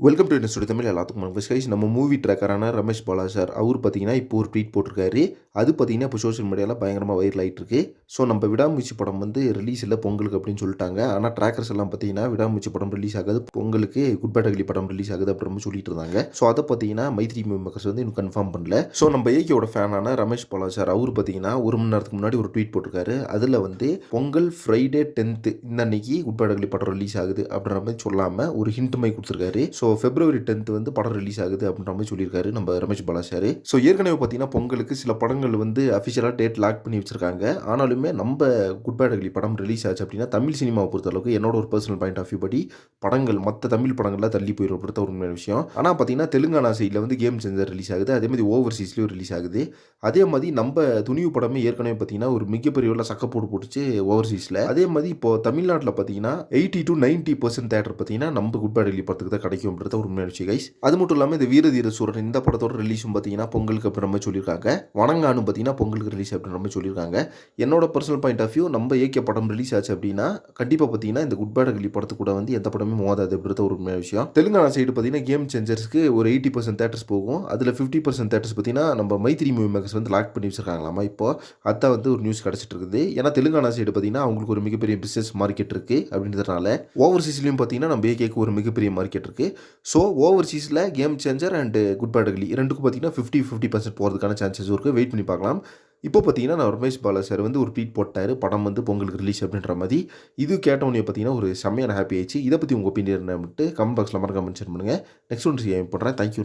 Welcome to studio Tamil எல்லாத்துக்கும் guys நம்ம movie ட்ராக்கரான ரமேஷ் பாலா சார் அவர் பார்த்தீங்கன்னா இப்போ ஒரு ட்வீட் போட்டிருக்காரு. அது பார்த்தீங்கன்னா இப்போ சோஷியல் மீடியாவில் பயங்கரமாக வைரல் ஆகிட்டுருக்கு ஸோ நம்ம விடாமுயற்சி படம் வந்து ரிலீஸ் இல்லை பொங்கலுக்கு அப்படின்னு சொல்லிட்டாங்க. ஆனால் ட்ராக்கர்ஸ் எல்லாம் பார்த்தீங்கன்னா விடாமுயற்சி படம் ரிலீஸ் ஆகுது பொங்கலுக்கு குட் பேட் அகலி படம் ரிலீஸ் ஆகுது அப்படின்னு சொல்லிட்டு இருந்தாங்க. ஸோ அதை பார்த்தீங்கன்னா மைத்ரி மேக்கர்ஸ் வந்து இன்னும் கன்ஃபார்ம் பண்ணல. ஸோ நம்ம ஏகேயோட ஃபேனான ரமேஷ் பாலா சார் அவர் பார்த்தீங்கன்னா ஒரு மணி நேரத்துக்கு முன்னாடி ஒரு ட்வீட் போட்டிருக்காரு. அதில் வந்து பொங்கல் ஃப்ரைடே டென்த்து இந்த அன்னைக்கு குட் பேட் அகலி படம் ரிலீஸ் ஆகுது அப்படின்ற மாதிரி சொல்லாமல் ஒரு ஹிண்ட் மாதிரி கொடுத்துருக்காரு. ஸோ பிப்ரவரி டென்த் வந்து படம் ரிலீஸ் ஆகுது அப்படின்ற மாதிரி சொல்லியிருக்காரு நம்ம ரமேஷ் பாலா சார். ஸோ ஏற்கனவே பார்த்தீங்கன்னா பொங்கலுக்கு சில படங்கள் வந்து அஃபிஷியலாக டேட் லாக் பண்ணி வச்சிருக்காங்க. ஆனாலுமே நம்ம குட் பேட் அகலி படம் ரிலீஸ் ஆச்சு அப்படின்னா தமிழ் சினிமாவை பொறுத்த அளவுக்கு என்னோட ஒரு பர்சனல் பாயிண்ட் ஆஃப் வியூ படி படங்கள் மற்ற தமிழ் படங்கள்லாம் தள்ளி போயிடும் பொறுத்த ஒரு உண்மையான விஷயம். ஆனால் பார்த்தீங்கன்னா தெலுங்கானா சைடில் வந்து கேம் சேஞ்சர் ரிலீஸ் ஆகுது. அதே மாதிரி ஓவர்சீஸ்லேயும் ரிலீஸ் ஆகுது. அதே மாதிரி நம்ம துணிவு படமே ஏற்கனவே பார்த்தீங்கன்னா ஒரு மிகப்பெரிய உள்ள சக்கப்போடு போட்டுச்சு ஓவர்சீஸில் அதே மாதிரி இப்போ தமிழ்நாட்டில் பார்த்தீங்கன்னா eighty to ninety percent theatre பார்த்தீங்கன்னா நம்ம குட் பேட் அகலி படத்துக்கு தான் கிடைக்கும்ன்றது ஒரு உண்மையான விஷயம் கைஸ் அது மட்டும் இல்லாமல் இந்த வீரதீர சூரன் இந்த படத்தோட ரிலீஸும் பார்த்தீங்கன்னா பொங்கலுக்கு அப்படின்ற சொல்லியிருக்காங்க. வணங்கானு பார்த்தீங்கன்னா பொங்கலுக்கு ரிலீஸ் அப்படின்ற மாதிரி சொல்லியிருக்காங்க. என்னோட பர்சனல் பாயிண்ட் ஆஃப் வியூ நம்ம ஏகே படம் ரிலீஸ் ஆச்சு அப்படின்னா கண்டிப்பாக பார்த்தீங்கன்னா இந்த குட் பேட் அகலி படத்து கூட வந்து எந்த படமே மோதாது அப்படின்றது ஒரு உண்மையான விஷயம். தெலுங்கானா சைடு பார்த்தீங்கன்னா கேம் சேஞ்சர்ஸ்க்கு ஒரு எயிட்டி பர்சன்ட் தேட்டர்ஸ் போகும். அதில் ஃபிஃப்டி பர்சன்ட் தேட்டர்ஸ் பார்த்தீங்கன்னா நம்ம மைத்ரி மூவி மேக்கர்ஸ் வந்து லாக் பண்ணி வச்சிருக்காங்களாமா இப்போ? அதான் வந்து ஒரு நியூஸ் கிடச்சிட்டு இருக்குது. ஏன்னா தெலுங்கானா சைடு பார்த்தீங்கன்னா அவங்களுக்கு ஒரு மிகப்பெரிய பிஸ்னஸ் மார்க்கெட் இருக்குது அப்படின்றதுனால ஓவர்சீஸ்லையும் பார்த்தீங்கன்னா நம்ம ஏகேக்கு ஒரு மிகப்பெரிய மார்க்கெட் இருக்குது so ஓவர்சீஸில் game changer and good bad ugly ரெண்டுக்கும் பார்த்தீங்கன்னா ஃபிஃப்டி ஃபிஃப்டி பர்சன்ட் போகிறதுக்கான சான்சஸ் இருக்குது வெயிட் பண்ணி பார்க்கலாம். இப்போ பார்த்தீங்கன்னா நான் ரமேஷ் பாலா சார் வந்து ஒரு ட்வீட் போட்டார். படம் வந்து பொங்கலுக்கு ரிலீஸ் அப்படின்ற மாதிரி. இது கேட்டவனே பார்த்தீங்கன்னா ஒரு செம்மையான ஹாப்பி ஆயிடுச்சு. இதை பற்றி உங்கள் ஒப்பீனியன் கமெண்ட் பாக்ஸில் மறக்காம மென்ஷன் பண்ணுங்கள் நெக்ஸ்ட் ஒன்று செய்ய பண்ணுறேன் தேங்க்யூ